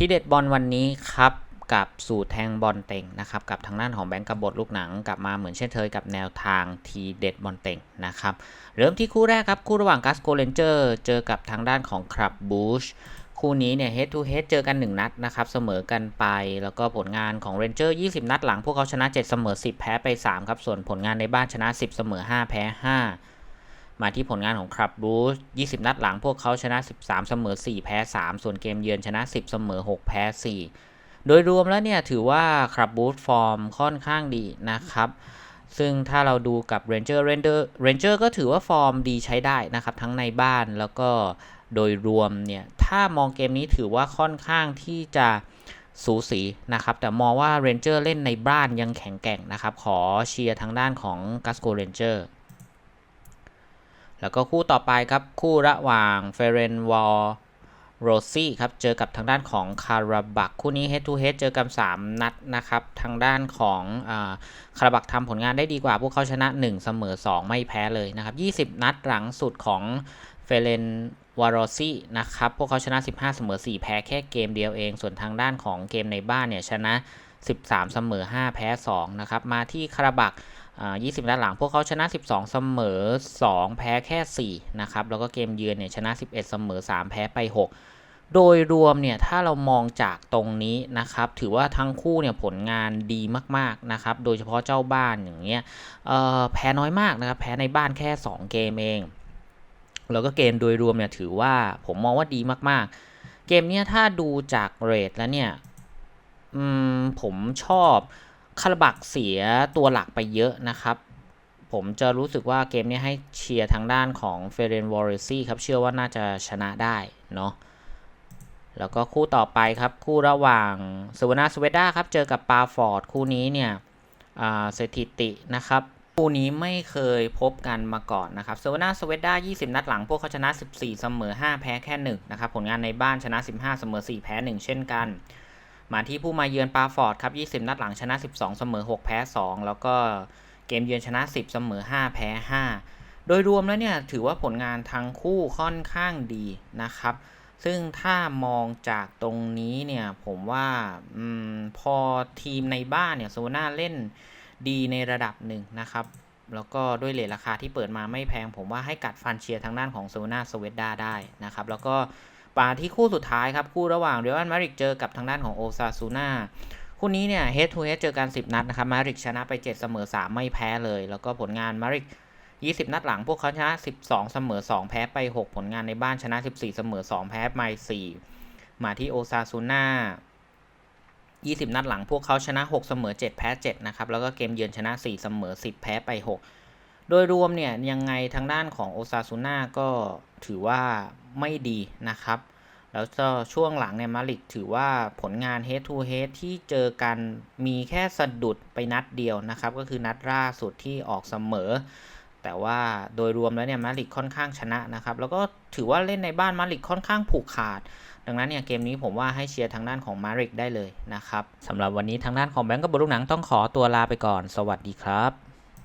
ที่เด็ดบอลวันนี้ครับกับสู่แทงบอลเต็งนะครับกับทางด้านของแบงก์กบฏลูกหนังกลับมาเหมือนเช่นเคยกับแนวทางทีเด็ดบอลเต็งนะครับเริ่มที่คู่แรกครับคู่ระหว่างกัสโกเลนเจอร์เจอกับทางด้านของคลับบูชคู่นี้เนี่ย head to head เจอกัน 1 นัดนะครับ เสมอกันไป แล้วก็ผลงานของ Ranger 20 นัดหลัง พวกเขาชนะ 7 เสมอ 10 แพ้ไป 3 ครับ ส่วนผลงานในบ้านชนะ 10 เสมอ 5 แพ้ 5 มาที่ผลงานของคลับบูช20 นัดหลังพวกเขาชนะ 13 เสมอ 4 แพ้ 3 ส่วนเกมเยือนชนะ 10 เสมอ 6 แพ้ 4 โดยรวมแล้วเนี่ยถือว่าคลับบูธฟอร์มค่อนข้างดีนะครับซึ่งถ้าเราดูกับ Ranger Ranger Ranger ก็ถือว่าฟอร์มดีใช้ได้นะครับ ทั้งในบ้านแล้วก็โดยรวมเนี่ย ถ้ามองเกมนี้ถือว่าค่อนข้างที่จะสูสีนะครับ แต่มองว่า Ranger เล่นในบ้านยังแข็งแกร่งนะครับ ขอเชียร์ทางด้านของ g a s c o Ranger แล้วก็คู่ต่อไปครับ คู่ระหว่างเฟเรนวอลโรซี่ครับ เจอกับทางด้านของคาราบัก คู่นี้ head to head เจอกัน 3 นัดนะครับ ทางด้านของคาราบักทำผลงานได้ดีกว่า พวกเขาชนะ 1 เสมอ 2 ไม่แพ้เลยนะครับ 20 นัดหลังสุดของเฟเรนวารอซี่นะครับ พวกเขาชนะ 15 เสมอ 4 แพ้แค่เกมเดียวเอง ส่วนทางด้านของเกมในบ้านเนี่ยชนะ 13 เสมอ 5 แพ้ 2 นะครับ มาที่คาราบัก 20 นัดหลังพวกเขาชนะ 12 เสมอ 2 แพ้แค่ 4 นะครับ แล้วก็เกมเยือนเนี่ยชนะ 11 เสมอ 3 แพ้ไป 6 โดยรวมเนี่ยถ้าเรามองจากตรงนี้นะครับ ถือว่าทั้งคู่เนี่ยผลงานดีมากๆนะครับ โดยเฉพาะเจ้าบ้านอย่างเงี้ยแพ้น้อยมากนะครับแพ้ในบ้านแค่ 2 เกมเอง แล้วก็เกมโดยรวมเนี่ยถือว่าผมมองว่าดีมากๆ เกมเนี้ยถ้าดูจากเรทแล้วเนี่ยผมชอบ คาราบักเสียตัวหลักไปเยอะนะครับ ผมจะรู้สึกว่าเกมนี้ให้เชียร์ทางด้านของเฟเรนวอร์ซี่ครับ เชื่อว่าน่าจะชนะได้เนาะแล้วก็คู่ต่อไปครับ คู่ระหว่างสวนาสเวด้าครับ เจอกับปาฟอร์ด คู่นี้เนี่ยสถิตินะครับ คู่นี้ไม่เคยพบกันมาก่อนนะครับเซเวนาสเวด้า20 นัดหลัง พวกเขาชนะ 14 เสมอ 5 แพ้แค่ 1 นะครับ ผลงานในบ้านชนะ 15 เสมอ 4 แพ้ 1 เช่นกัน มาที่ผู้มาเยือนปาฟอร์ดครับ 20 นัดหลังชนะ 12 เสมอ 6 แพ้ 2 แล้วก็เกมเยือนชนะ 10 เสมอ 5 แพ้ 5 โดยรวมแล้วเนี่ยถือว่าผลงานทั้งคู่ค่อนข้างดีนะครับ ซึ่งถ้ามองจากตรงนี้เนี่ยผมว่าอพอทีมในบ้านเนี่ยโซน่าเล่นดีในระดับหนึ่งนะครับ แล้วก็ด้วยเลทราคาที่เปิดมาไม่แพง ผมว่าให้กัดฟันเชียร์ทางด้านของโซน่าสเวดดาได้นะครับ แล้วก็ มาที่คู่สุดท้ายครับ คู่ระหว่างเรอัลมาริกเจอกับทางด้านของโอซาซูนาคู่นี้เนี่ยเฮดทูเฮดเจอกัน 10 นัดนะครับมาริกชนะไป 7 เสมอ 3 ไม่แพ้เลย แล้วก็ผลงานมาริก20 นัดหลังพวกเขาชนะ 12 เสมอ 2 แพ้ไป 6 ผลงานในบ้านชนะ 14 เสมอ 2 แพ้ไป 4 มาที่โอซาซูนา20 นัดหลังพวกเขาชนะ 6 เสมอ 7 แพ้ 7 นะครับ แล้วก็เกมเยือนชนะ 4 เสมอ 10 แพ้ไป 6 โดยรวมเนี่ยยังไงทางด้านของโอซาซูนาก็ถือว่าไม่ดีนะครับ แล้วก็ช่วงหลังเนี่ยมาริกถือว่าผลงาน head to head ที่เจอกันมีแค่สะดุดไปนัดเดียวนะครับ ก็คือนัดล่าสุดที่ออกเสมอ แต่ว่าโดยรวมแล้วเนี่ยมาริกค่อนข้างชนะนะครับ แล้วก็ถือว่าเล่นในบ้านมาริกค่อนข้างผูกขาดดังนั้นเนี่ยเกมนี้ผมว่าให้เชียร์ทางด้านของมาริกได้เลยนะครับสำหรับวันนี้ทางด้านของแบงก์กับบลูกหนังต้องขอตัวลาไปก่อน สวัสดีครับ